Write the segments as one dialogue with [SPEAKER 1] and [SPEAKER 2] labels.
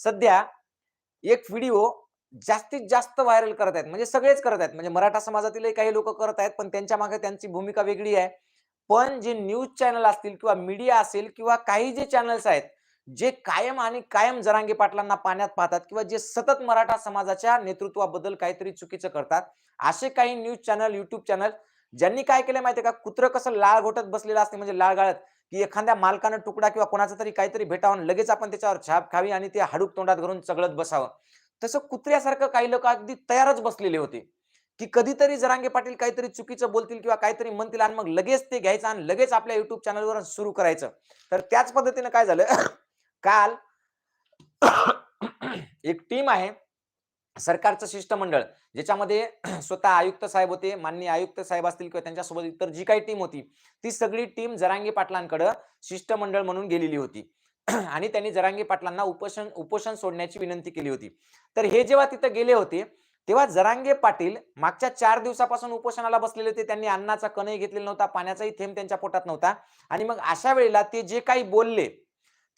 [SPEAKER 1] सध्या एक व्हिडिओ जास्तीत जास्त व्हायरल करत आहेत. म्हणजे सगळेच करत आहेत. म्हणजे मराठा समाजातीलही काही लोक करत आहेत पण त्यांच्या मागे त्यांची भूमिका वेगळी आहे. पण जे न्यूज चॅनल असतील किंवा मीडिया असेल किंवा काही जे चॅनल्स आहेत जे कायम आणि कायम जरांगे पाटलांना पाण्यात पाहतात किंवा जे सतत मराठा समाजाच्या नेतृत्वाबद्दल काहीतरी चुकीचं करतात असे काही न्यूज चॅनल युट्यूब चॅनल ज्यांनी काय केलं माहितीये का? कुत्र कसं लाळ घोटत बसलेलं असते म्हणजे लाळ गाळत. की एखाद्या मालकानं तुकडा किंवा कोणाचा तरी काहीतरी भेटावं लगेच आपण त्याच्यावर छाप खावी आणि ते हाडूक तोंडात घालून चगळत बसावं. तसं कुत्र्यासारखं काही लोक अगदी तयारच बसलेले होते की कधीतरी जरांगे पाटील काहीतरी चुकीचं बोलतील किंवा काहीतरी म्हणतील आणि मग लगेच ते घ्यायचं आणि लगेच आपल्या युट्यूब चॅनलवर सुरू करायचं. तर त्याच पद्धतीनं काय झालं? काल एक टीम आहे सरकारचं शिष्टमंडळ ज्याच्यामध्ये स्वतः आयुक्त साहेब होते माननीय आयुक्त साहेब असतील किंवा त्यांच्यासोबत इतर जी काही टीम होती ती सगळी टीम जरांगी पाटलांकडं शिष्टमंडळ म्हणून गेलेली होती. आणि त्यांनी जरांगी पाटलांना उपोषण उपोषण सोडण्याची विनंती केली होती. तर हे जेव्हा तिथं गेले होते तेव्हा जरांगे पाटील मागच्या चार दिवसापासून उपोषणाला बसलेले होते. त्यांनी अन्नाचा कणही घेतलेला नव्हता पाण्याचाही थेंब त्यांच्या पोटात नव्हता. आणि मग अशा वेळेला ते जे काही बोलले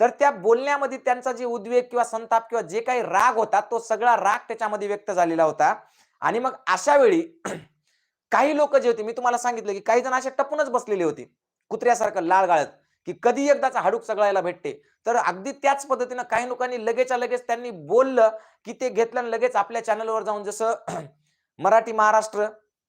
[SPEAKER 1] तर त्या बोलण्यामध्ये त्यांचा जे उद्वेग किंवा संताप किंवा जे काही राग होता तो सगळा राग त्याच्यामध्ये व्यक्त झालेला होता. आणि मग अशा वेळी काही लोक जे होते मी तुम्हाला सांगितलं की काही जण असे टपूनच बसलेले होते कुत्र्यासारखं लाळ गाळत की कधी एकदाचा हाडूक सगळ्याला भेटते. तर अगदी त्याच पद्धतीनं काही लोकांनी लगेचच्या लगेच त्यांनी बोललं की ते घेतलं आणि लगेच आपल्या चॅनलवर जाऊन जसं मराठी महाराष्ट्र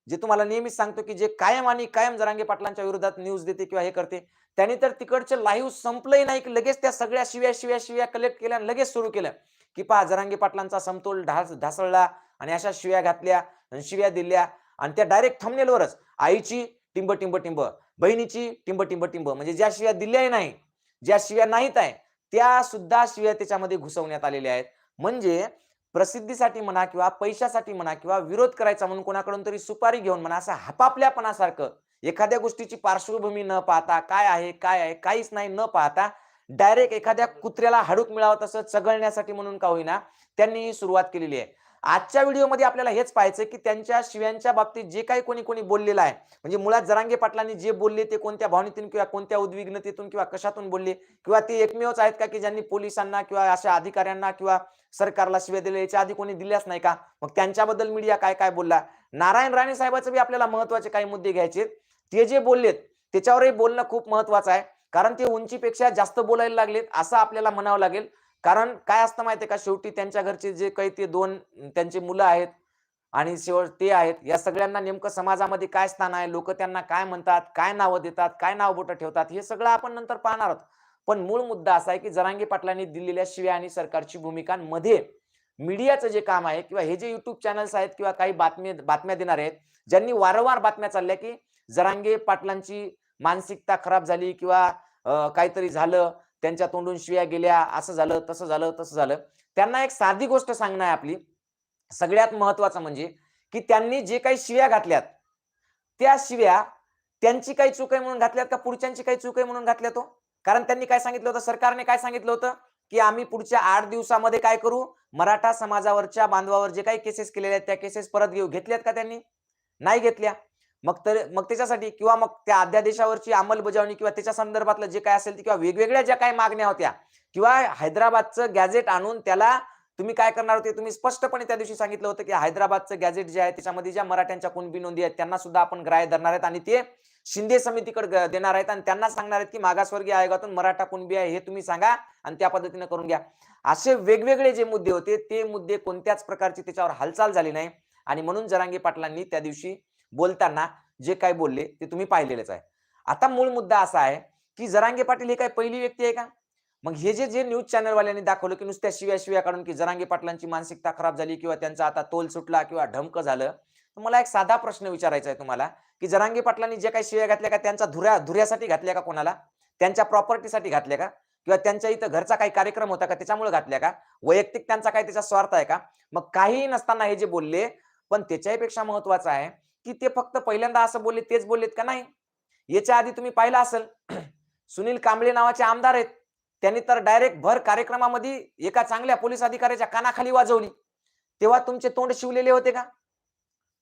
[SPEAKER 1] जे तुम्हाला नेहमीच सांगतो की जे कायम आणि कायम जरांगे पाटलांच्या विरोधात न्यूज देते किंवा हे करते त्यांनी तर तिकडचे लाईव्ह संपलंही नाही की लगेच त्या सगळ्या शिव्या शिव्या शिव्या कलेक्ट केल्या आणि लगेच सुरू केल्या. की पहा जरांगे पाटलांचा समतोल ढास ढासळला आणि अशा शिव्या घातल्या आणि शिव्या दिल्या आणि त्या डायरेक्ट थंबनेलवरच आईची टिंब टिंब टिंब बहिणीची टिंब टिंब टिंब म्हणजे ज्या शिव्या दिल्याही नाही ज्या शिव्या नाहीत आहे त्या सुद्धा शिव्या त्याच्यामध्ये घुसवण्यात आलेल्या आहेत. म्हणजे प्रसिद्धीसाठी म्हणा किंवा पैशासाठी म्हणा किंवा विरोध करायचा म्हणून कोणाकडून तरी सुपारी घेऊन म्हणा असं हपापल्यापणासारखं एखाद्या गोष्टीची पार्श्वभूमी न पाहता काय आहे काय आहे काहीच नाही न पाहता डायरेक्ट एखाद्या कुत्र्याला हाडूक मिळावं तसं चगळण्यासाठी म्हणून का होईना त्यांनी ही सुरुवात केलेली आहे. आजच्या व्हिडिओमध्ये आपल्याला हेच पाहायचं की त्यांच्या शिव्यांच्या बाबतीत जे काही कोणी कोणी बोललेलं आहे म्हणजे मुळात जरांगे पाटलांनी जे बोलले ते कोणत्या भावनेतून किंवा कोणत्या उद्विग्नतेतून किंवा कशातून बोलले किंवा ते एकमेवच आहेत का की ज्यांनी पोलिसांना किंवा अशा अधिकाऱ्यांना किंवा सरकारला शिव्या दिल्या याच्या आधी कोणी दिल्याच नाही का? मग त्यांच्याबद्दल मीडिया काय काय बोलला? नारायण राणे साहेबाचं बी आपल्याला महत्त्वाचे काही मुद्दे घ्यायचे ते जे बोललेत त्याच्यावरही बोलणं खूप महत्वाचं आहे. कारण ते उंचीपेक्षा जास्त बोलायला लागलेत असं आपल्याला म्हणावं लागेल. कारण काय असतं माहितीये का? शेवटी त्यांच्या घरचे जे काही ते दोन त्यांचे मुलं आहेत आणि शेवट ते आहेत या सगळ्यांना नेमकं समाजामध्ये काय स्थान आहे? लोक त्यांना काय म्हणतात? काय नावं देतात? काय नाव बोट ठेवतात? हे सगळं आपण नंतर पाहणार आहोत. पण मूळ मुद्दा असा आहे की जरांगे पाटलांनी दिलेल्या शिव्या आणि सरकारची भूमिकांमध्ये मीडियाचं जे काम आहे किंवा हे जे युट्यूब चॅनल्स आहेत किंवा काही बातमी बातम्या देणार आहेत ज्यांनी वारंवार बातम्या चालल्या की जरांगे पाटलांची मानसिकता खराब झाली किंवा काहीतरी झालं त्यांच्या तोंडून शिव्या गेल्या असं झालं तसं झालं तसं झालं. त्यांना एक साधी गोष्ट सांगणं आहे आपली. सगळ्यात महत्वाचं म्हणजे की त्यांनी जे काही शिव्या घातल्यात त्या शिव्या त्यांची काही चूक आहे म्हणून घातल्यात का पुढच्यांची काही चूक आहे म्हणून घातल्या तो हो? कारण त्यांनी काय सांगितलं होतं? सरकारने काय सांगितलं होतं? की आम्ही पुढच्या आठ दिवसामध्ये काय करू? मराठा समाजावरच्या बांधवावर जे काही केसेस केलेल्या आहेत त्या केसेस परत घेऊ. घेतल्यात का त्यांनी? नाही घेतल्या. मग तर मग त्याच्यासाठी किंवा मग त्या अध्यादेशावरची अंमलबजावणी किंवा त्याच्या संदर्भातलं जे काय असेल ते किंवा वेगवेगळ्या ज्या काही मागण्या होत्या किंवा हैदराबादचं गॅझेट आणून त्याला तुम्ही काय करणार होते? तुम्ही स्पष्टपणे त्या दिवशी सांगितलं होतं की हैदराबादचं गॅझेट जे आहे त्याच्यामध्ये ज्या मराठ्यांच्या कुणबी नोंदी आहेत त्यांना सुद्धा आपण ग्राह्य धरणार आहेत आणि ते शिंदे समितीकडे देणार आहेत आणि त्यांना सांगणार आहेत की मागासवर्गीय आयोगातून मराठा कुणबी आहे हे तुम्ही सांगा आणि त्या पद्धतीने करून घ्या. असे वेगवेगळे जे मुद्दे होते ते मुद्दे कोणत्याच प्रकारची त्याच्यावर हालचाल झाली नाही. आणि म्हणून जरांगे पाटलांनी त्या दिवशी बोलताना जे काय बोलले ते तुम्ही पाहिलेलेच आहे. आता मूळ मुद्दा असा आहे की जरांगे पाटील हे काय पहिली व्यक्ती आहे का? मग हे जे जे न्यूज चॅनलवाल्यांनी दाखवलं की नुसत्या शिव्या शिव्या काढून की जरांगे पाटलांची मानसिकता खराब झाली किंवा त्यांचा आता तोल सुटला किंवा ढमक झालं तर मला एक साधा प्रश्न विचारायचा आहे तुम्हाला की जरांगे पाटलांनी जे काही शिव्या घातल्या का? त्यांचा धुऱ्या धुऱ्यासाठी घातल्या का कोणाला? त्यांच्या प्रॉपर्टीसाठी घातल्या का? किंवा त्यांच्या इथं घरचा काही कार्यक्रम होता का? त्याच्यामुळे घातल्या का? वैयक्तिक त्यांचा काही त्याचा स्वार्थ आहे का? मग काहीही नसताना हे जे बोलले पण त्याच्याहीपेक्षा महत्वाचं आहे की ते फक्त पहिल्यांदा असं बोलले तेच बोललेत का नाही? याच्या आधी तुम्ही पाहिलं असेल सुनील कांबळे नावाचे आमदार आहेत. त्यांनी तर डायरेक्ट भर कार्यक्रमामध्ये एका चांगल्या पोलीस अधिकाऱ्याच्या कानाखाली वाजवली. तेव्हा तुमचे तोंड शिवलेले होते का?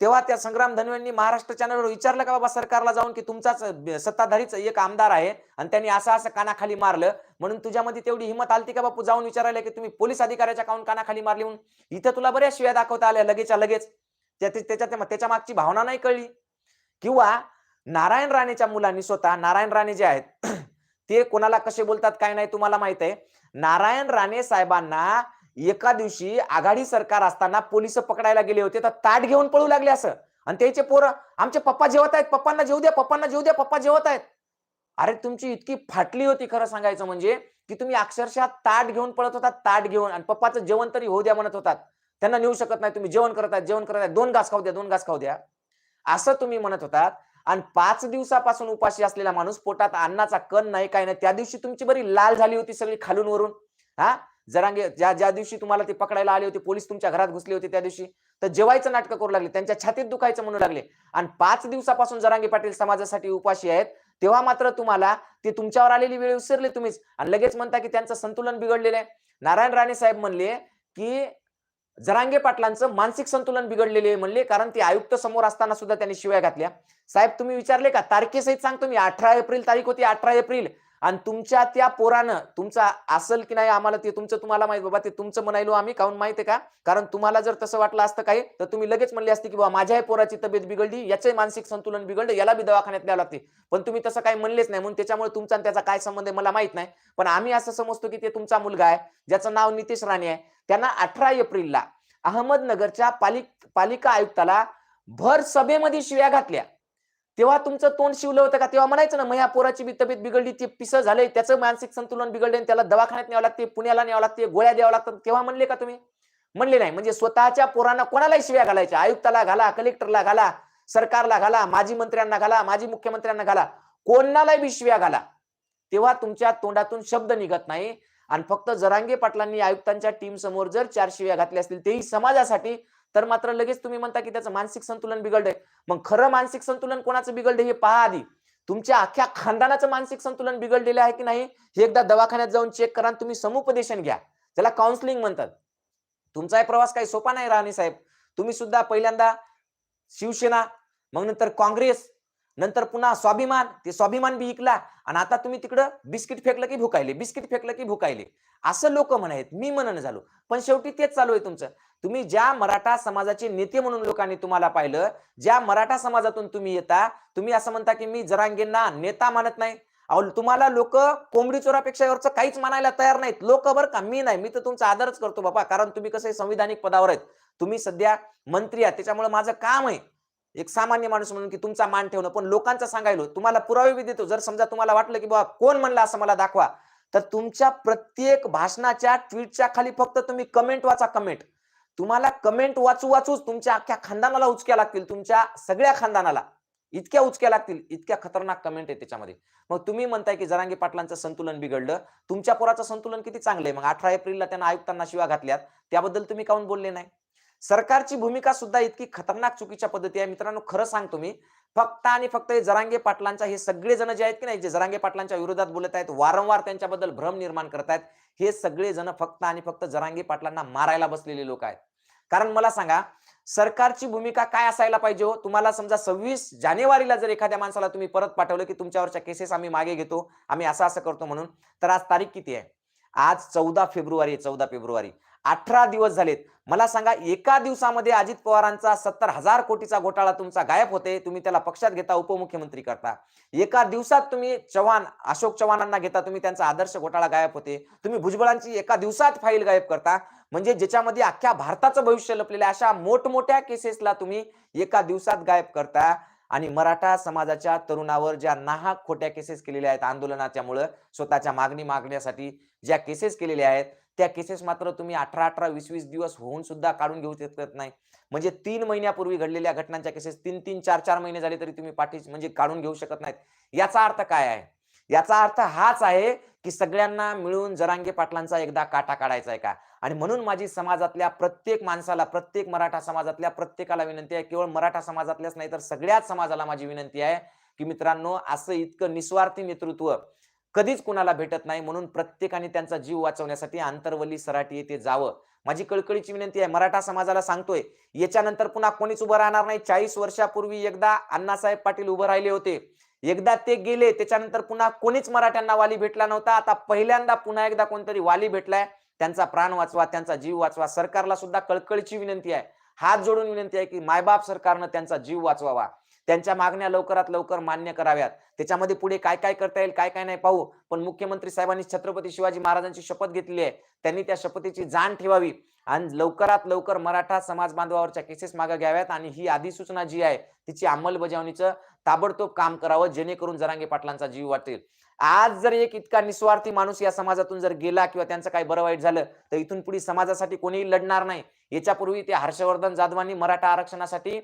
[SPEAKER 1] तेव्हा त्या संग्राम धनवेंनी महाराष्ट्र चॅनलवर विचारलं का बाबा सरकारला जाऊन की तुमचाच सत्ताधारीच एक आमदार आहे आणि त्यांनी असं असं कानाखाली मारलं? म्हणून तुझ्यामध्ये तेवढी हिंमत आलती का बापू? जाऊन विचारायला की तुम्ही पोलीस अधिकाऱ्याच्या काऊन कानाखाली मारली म्हणून? इथं तुला बऱ्याच शिव्या दाखवता आल्या लगेचच्या लगेच. त्याच्या त्याच्या मागची भावना नाही कळली. किंवा नारायण राणेच्या मुलांनी स्वतः नारायण राणे जे आहेत ते कोणाला कसे बोलतात काय नाही तुम्हाला माहीत आहे. नारायण राणे साहेबांना एका दिवशी आघाडी सरकार असताना पोलीस पकडायला गेले होते तर ताट घेऊन पळू लागले असं. आणि त्याचे पोरं आमचे पप्पा जेवत आहेत पप्पांना जेऊ द्या पप्पांना जेऊ द्या पप्पा जेवत आहेत. अरे तुमची इतकी फाटली होती खरं सांगायचं म्हणजे की तुम्ही अक्षरशः ताट घेऊन पळत होता ताट घेऊन. आणि पप्पाचं जेवण तरी होऊ द्या म्हणत होतात. त्यांना नेऊ शकत नाही. तुम्ही जेवण करत आहे जेवण करत आहे दोन घास खाऊ द्या दोन घास खाऊ द्या. असं तुम्ही म्हणत होतात. आणि पाच दिवसापासून उपाशी असलेला माणूस पोटात अन्नाचा कण नाही काय नाही. त्या दिवशी तुमची बरी लाल झाली होती सगळी खालून वरून. हा? जरांगे ज्या ज्या दिवशी तुम्हाला ते पकडायला आले होते पोलीस तुमच्या घरात घुसले होते त्या दिवशी तर जेवायचं नाटकं करू लागले. त्यांच्या छातीत दुखायचं म्हणू लागले. आणि पाच दिवसापासून जरांगे पाटील समाजासाठी उपाशी आहेत तेव्हा मात्र तुम्हाला ते तुमच्यावर आलेली वेळ विसरले तुम्हीच. आणि लगेच म्हणता की त्यांचं संतुलन बिघडलेलं आहे. नारायण राणे साहेब म्हणले की जरांगे पाटलांचं मानसिक संतुलन बिघडलेले आहे म्हणले कारण ते आयुक्त समोर असताना सुद्धा त्यांनी शिव्या घातल्या. साहेब तुम्ही विचारले का? तारखेसहित सांगतो मी अठरा एप्रिल तारीख होती अठरा एप्रिल. आणि तुमच्या त्या पोरानं तुमचा असल की नाही आम्हाला ते तुमचं तुम्हाला माहीत बाबा ते तुमचं म्हणायलो आम्ही काहून माहीत आहे का? कारण तुम्हाला जर तसं वाटलं असतं काही तर तुम्ही लगेच म्हणले असते की बाबा माझ्याही पोराची तब्येत बिघडली याचे मानसिक संतुलन बिघडलं याला बी दवाखान्यात न्यावं लागते. पण तुम्ही तसं काही म्हणलेच नाही म्हणून त्याच्यामुळे तुमचा आणि त्याचा काय संबंध आहे मला माहीत नाही. पण आम्ही असं समजतो की ते तुमचा मुलगा आहे ज्याचं नाव नितेश राणे आहे. त्यांना अठरा एप्रिलला अहमदनगरच्या पालिक पालिका आयुक्ताला भर सभेमध्ये शिव्या घातल्या. तेव्हा तुमचं तोंड शिवलं होतं का? तेव्हा म्हणायचं ना मग या पोराची बी तब्येत बिघडली ते पिसं झालंय त्याचं मानसिक संतुलन बिघडले आणि त्याला दवाखान्यात न्यावं लागते पुण्याला न्यावं लागते गोळ्या द्यावं लागतात. तेव्हा म्हणले का तुम्ही? म्हणले नाही. म्हणजे स्वतःच्या पोरांना कोणालाही शिव्या घालायच्या? आयुक्ताला घाला कलेक्टरला घाला सरकारला घाला माजी मंत्र्यांना घाला माजी मुख्यमंत्र्यांना घाला. कोणालाही बी शिव्या घाला. तेव्हा तुमच्या तोंडातून शब्द निघत नाही. आणि फक्त जरांगे पाटलांनी आयुक्तांच्या टीम समोर जर चार शिव्या घातल्या असतील तेही समाजासाठी तर मात्र लगेच तुम्ही म्हणता की त्याचं मानसिक संतुलन बिघडलंय. मग खरं मानसिक संतुलन कोणाचं बिघडलंय हे पहा आधी. तुमच्या अख्ख्या खानदानाचं मानसिक संतुलन बिघडलेलं आहे की नाही हे एकदा दवाखान्यात जाऊन चेक करा तुम्ही समुपदेशन घ्या. त्याला काउन्सिलिंग म्हणतात. तुमचाही प्रवास काही सोपा नाही राहणे साहेब. तुम्ही सुद्धा पहिल्यांदा शिवसेना मग नंतर काँग्रेस नंतर पुन्हा स्वाभिमान ते स्वाभिमान बी विकला आणि आता तुम्ही तिकडं बिस्किट फेकलं की भुकायले बिस्किट फेकलं की भुकायले. असं लोक म्हणायत मी म्हणणं झालो. पण शेवटी तेच चालू आहे तुमचं. तुम्ही ज्या मराठा समाजाचे नेते म्हणून लोकांनी तुम्हाला पाहिलं ज्या मराठा समाजातून तुम्ही येता तुम्ही असं म्हणता की मी जरांगींना नेता मानत नाही. अहो तुम्हाला लोक कोंबडी चोरापेक्षा वरचं काहीच मानायला तयार नाहीत. लोक बरं का मी नाही. मी तर तुमचा आदरच करतो बाबा. कारण तुम्ही कसं संविधानिक पदावर आहेत. तुम्ही सध्या मंत्री आहात. त्याच्यामुळे माझं काम आहे. एक सामान्य माणूस म्हणून की तुमचा मान ठेवणं पण लोकांचा सांगायलो तुम्हाला पुरावे बी देतो. जर समजा तुम्हाला वाटलं की बाबा कोण म्हणलं असं मला दाखवा तर तुमच्या प्रत्येक भाषणाच्या ट्विटच्या खाली फक्त तुम्ही कमेंट वाचा कमेंट तुम्हाला कमेंट वाचू वाचूच तुमच्या अख्ख्या खानदानाला उचक्या लागतील तुमच्या सगळ्या खानदानाला. इतक्या उचक्या लागतील इतक्या खतरनाक कमेंट आहे त्याच्यामध्ये. मग तुम्ही म्हणताय की जरांगे पाटलांचं संतुलन बिघडलं. तुमच्या पोराचं संतुलन किती चांगलं आहे? मग अठरा एप्रिलला त्यांना आयुक्तांना शिवा घातल्यात. त्याबद्दल तुम्ही काऊन बोलले नाही? सरकारची भूमिका सुद्धा इतकी खतरनाक चुकीच्या पद्धती आहे. मित्रांनो खरं सांगतो मी फक्त आणि फक्त हे जरांगे पाटलांचा हे सगळे जण जे आहेत की नाही जे जरांगे पाटलांच्या विरोधात बोलत आहेत वारंवार त्यांच्याबद्दल भ्रम निर्माण करत आहेत हे सगळे जण फक्त आणि फक्त जरांगे पाटलांना मारायला बसलेले लोक आहेत. कारण मला सांगा सरकारची भूमिका काय असायला पाहिजे हो? तुम्हाला समजा सव्वीस जानेवारीला जर एखाद्या माणसाला तुम्ही परत पाठवलं की तुमच्यावरच्या केसेस आम्ही मागे घेतो आम्ही असं असं करतो म्हणून तर आज तारीख किती आहे? आज चौदा फेब्रुवारी चौदा फेब्रुवारी. अठरा दिवस झालेत. मला सांगा एका दिवसामध्ये अजित पवारांचा सत्तर हजार कोटीचा घोटाळा तुमचा गायब होते तुम्ही त्याला पक्षात घेता उपमुख्यमंत्री करता. एका दिवसात तुम्ही चव्हाण अशोक चव्हाणांना घेता तुम्ही त्यांचा आदर्श घोटाळा गायब होते. तुम्ही भुजबळांची एका दिवसात फाईल गायब करता. म्हणजे ज्याच्यामध्ये अख्ख्या भारताचं भविष्य लपलेलं अशा मोठमोठ्या केसेसला तुम्ही एका दिवसात गायब करता. आणि मराठा समाजाच्या तरुणावर ज्या नाहक खोट्या केसेस केलेल्या आहेत आंदोलनाच्यामुळं स्वतःच्या मागणी मागण्यासाठी ज्या केसेस केलेल्या आहेत त्या केसेस मात्र तुम्ही अठरा अठरा वीस वीस दिवस होऊन सुद्धा काढून घेऊ शकत नाही. म्हणजे तीन महिन्यापूर्वी घडलेल्या घटनांच्या केसेस तीन तीन चार चार महिने झाले तरी तुम्ही पाठी म्हणजे काढून घेऊ शकत नाहीत. याचा अर्थ काय आहे? याचा अर्थ हाच आहे की सगळ्यांना मिळून जरांगे पाटलांचा एकदा काटा काढायचा आहे का? आणि म्हणून माझी समाजातल्या प्रत्येक माणसाला प्रत्येक मराठा समाजातल्या प्रत्येकाला विनंती आहे. केवळ मराठा समाजातल्याच नाही तर सगळ्याच समाजाला माझी विनंती आहे की मित्रांनो असं इतकं निस्वार्थी नेतृत्व कधीच कुणाला भेटत नाही म्हणून प्रत्येकाने त्यांचा जीव वाचवण्यासाठी आंतरवली सराटी येथे जावं. माझी कळकळीची विनंती आहे मराठा समाजाला सांगतोय याच्यानंतर पुन्हा कोणीच उभं राहणार नाही. चाळीस वर्षापूर्वी एकदा अण्णासाहेब पाटील उभं राहिले होते. एकदा ते गेले त्याच्यानंतर पुन्हा कोणीच मराठ्यांना वाली भेटला नव्हता. आता पहिल्यांदा पुन्हा एकदा कोणतरी वाली भेटलाय. त्यांचा प्राण वाचवा त्यांचा जीव वाचवा. सरकारला सुद्धा कळकळीची विनंती आहे. हात जोडून विनंती आहे की मायबाप सरकारनं त्यांचा जीव वाचवावा. त्यांच्या मागण्या लवकरात लवकर मान्य कराव्यात. त्याच्यामध्ये पुढे काय काय करता येईल काय काय नाही पाहू. पण मुख्यमंत्री साहेबांनी छत्रपती शिवाजी महाराजांची शपथ घेतली आहे. त्यांनी त्या शपथेची जाण ठेवावी आणि लवकरात लवकर मराठा समाज बांधवावरच्या केसेस मागे घ्याव्यात आणि ही अधिसूचना जी आहे तिची अंमलबजावणीचं ताबडतोब काम करावं जेणेकरून जरांगे पाटलांचा जीव वाटेल आज जर एक इतका निस्वार्थी माणूस या समाजातून जर गेला किंवा त्यांचं काही बरं वाईट झालं तर इथून पुढे समाजासाठी कोणीही लढणार नाही. याच्यापूर्वी ते हर्षवर्धन जाधवांनी मराठा आरक्षणासाठी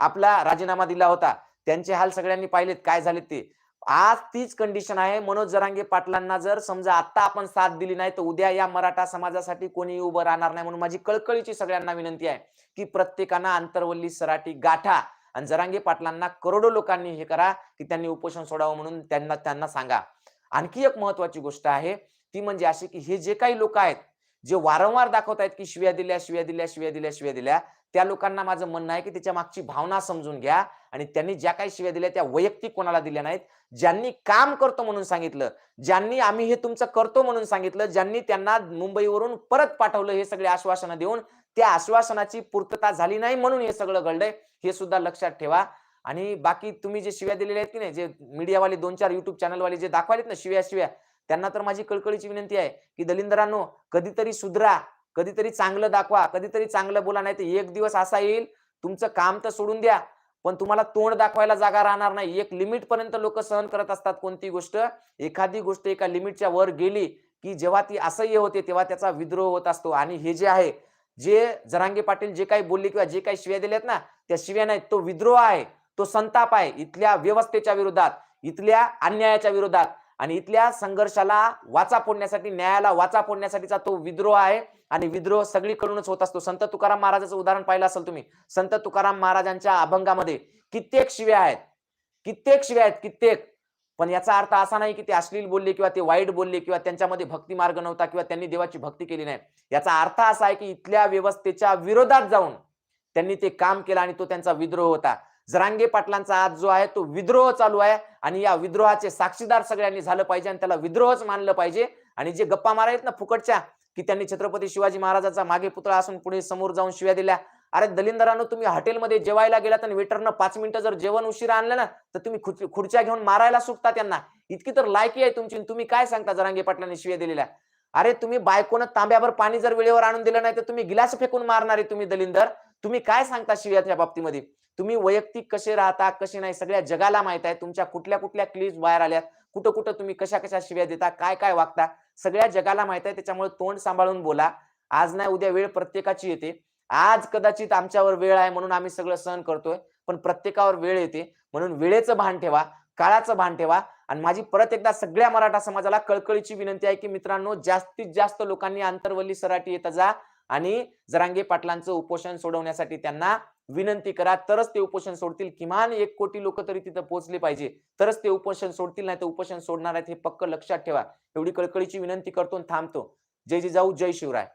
[SPEAKER 1] आपला राजीनामा दिला होता. त्यांचे हाल सगळ्यांनी पाहिलेत. काय झालेत ते? आज तीच कंडिशन आहे. मनोज जरांगे पाटलांना जर समजा आता आपण साथ दिली नाही तर उद्या या मराठा समाजासाठी कोणी उभं राहणार नाही म्हणून माझी कळकळीची सगळ्यांना विनंती आहे की प्रत्येकानं आंतरवल्ली सराठी गाठा आणि जरांगे पाटलांना करोडो लोकांनी हे करा की त्यांनी उपोषण सोडावं म्हणून त्यांना त्यांना सांगा. आणखी एक महत्वाची गोष्ट आहे ती म्हणजे अशी की हे जे काही लोक आहेत जे वारंवार दाखवत आहेत की शिव्या दिल्या शिव्या दिल्या शिव्या दिल्या शिव्या दिल्या त्या लोकांना माझं म्हणणं आहे की त्याच्या मागची भावना समजून घ्या आणि त्यांनी ज्या काही शिव्या दिल्या त्या वैयक्तिक कोणाला दिल्या नाहीत. ज्यांनी काम करतो म्हणून सांगितलं ज्यांनी आम्ही हे तुमचं करतो म्हणून सांगितलं ज्यांनी त्यांना मुंबईवरून परत पाठवलं हे सगळे आश्वासनं देऊन त्या आश्वासनाची पूर्तता झाली नाही म्हणून हे सगळं घडलंय हे सुद्धा लक्षात ठेवा. आणि बाकी तुम्ही जे शिव्या दिलेल्या आहेत की नाही जे मीडियावाले दोन चार युट्यूब चॅनलवाले जे दाखवालेत ना शिव्या शिव्या त्यांना तर माझी कळकळीची विनंती आहे की दलिंदरांनो कधीतरी सुधरा. कधीतरी चांगलं दाखवा कधीतरी चांगलं बोला नाही तर एक दिवस असा येईल तुमचं काम तर सोडून द्या पण तुम्हाला तोंड दाखवायला जागा राहणार नाही. एक लिमिट पर्यंत लोक सहन करत असतात कोणती गोष्ट? एखादी गोष्ट एका लिमिटच्या वर गेली की जेव्हा ती असह्य होते तेव्हा त्याचा विद्रोह होत असतो. आणि हे जे आहे जे जरांगे पाटील जे काही बोलले किंवा जे काही शिव्या दिल्यात ना त्या शिव्या नाहीत. तो विद्रोह आहे तो संताप आहे इथल्या व्यवस्थेच्या विरोधात इथल्या अन्यायाच्या विरोधात. आणि इथल्या संघर्षाला वाचा फोडण्यासाठी न्यायाला वाचा फोडण्यासाठीचा तो विद्रोह आहे. आणि विद्रोह सगळीकडूनच होत असतो. संत तुकाराम महाराजाचं उदाहरण पाहिलं असेल तुम्ही. संत तुकाराम महाराजांच्या अभंगामध्ये कित्येक शिव्या आहेत. कित्येक शिव्या आहेत कित्येक. पण याचा अर्थ असा नाही की ते अश्लील बोलले किंवा ते वाईट बोलले किंवा त्यांच्यामध्ये भक्ती मार्ग नव्हता किंवा त्यांनी देवाची भक्ती केली नाही. याचा अर्थ असा आहे की इथल्या व्यवस्थेच्या विरोधात जाऊन त्यांनी ते काम केलं आणि तो त्यांचा विद्रोह होता. जरांगे पाटलांचा आज जो आहे तो विद्रोह चालू आहे आणि या विद्रोहाचे साक्षीदार सगळ्यांनी झालं पाहिजे आणि त्याला विद्रोहच मानलं पाहिजे. आणि जे गप्पा मारायत ना फुकटच्या की त्यांनी छत्रपती शिवाजी महाराजाचा मागे पुतळा असून पुढे समोर जाऊन शिव्या दिल्या. अरे दलिंदरांनो तुम्ही हॉटेलमध्ये जेवायला गेलात आणि वेटरनं पाच मिनिटं जर जेवण उशिरा आणलं ना तर तुम्ही खुर्च्या घेऊन मारायला सुटता त्यांना. इतकी तर लायकी आहे तुमची तुम्ही काय सांगता जरांगे पाटलांनी शिव्या दिलेल्या? अरे तुम्ही बायकोनं तांब्यावर पाणी जर वेळेवर आणून दिलं नाही तर तुम्ही गिलास फेकून मारणारे तुम्ही दलिंदर. तुम्ही काय सांगता शिव्याच्या बाबतीमध्ये? तुम्ही वैयक्तिक कसे राहता कसे नाही सगळ्या जगाला माहीत आहे. तुमच्या कुठल्या कुठल्या क्लिप्स बाहेर आल्यात. कुठं कुठं तुम्ही कशा कशा शिव्या देता काय काय वागता सगळ्या जगाला माहीत आहे त्याच्यामुळे तोंड सांभाळून बोला. आज नाही उद्या वेळ प्रत्येकाची येते. आज कदाचित आमच्यावर वेळ आहे म्हणून आम्ही सगळं सहन करतोय पण प्रत्येकावर वेळ येते. म्हणून वेळेचं भान ठेवा काळाचं भान ठेवा. आणि माझी परत एकदा सगळ्या मराठा समाजाला कळकळीची विनंती आहे की मित्रांनो जास्तीत जास्त लोकांनी आंतरवल्ली सराठी येत जा. आणि जरांगे पाटलांचं उपोषण सोडवण्यासाठी त्यांना विनंती करा तरच ते उपोषण सोडतील. किमान एक कोटी लोक तरी तिथं पोहोचले पाहिजे. तरच ते उपोषण सोडतील नाही तर उपोषण सोडणार आहेत हे पक्क लक्षात ठेवा. एवढी कळकळीची विनंती करतो थांबतो. जय जिजाऊ जय शिवराय.